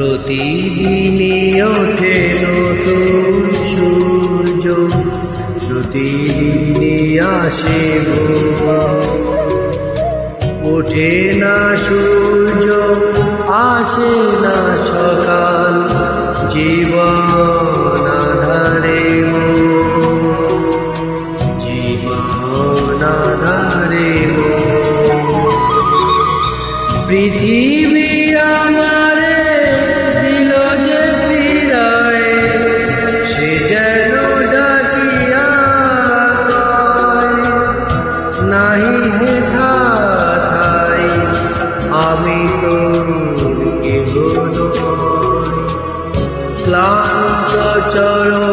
প্রতিদিনই ওঠে নতুন সূর্য প্রতিদিনই আসে। ওঠে না সূর্য, আসে না সকাল জীবন আধারে। জীবন আধারে। পৃথিবী আমারে নাহি হে থাই আমি তো কেহ। ক্লান্ত চরণ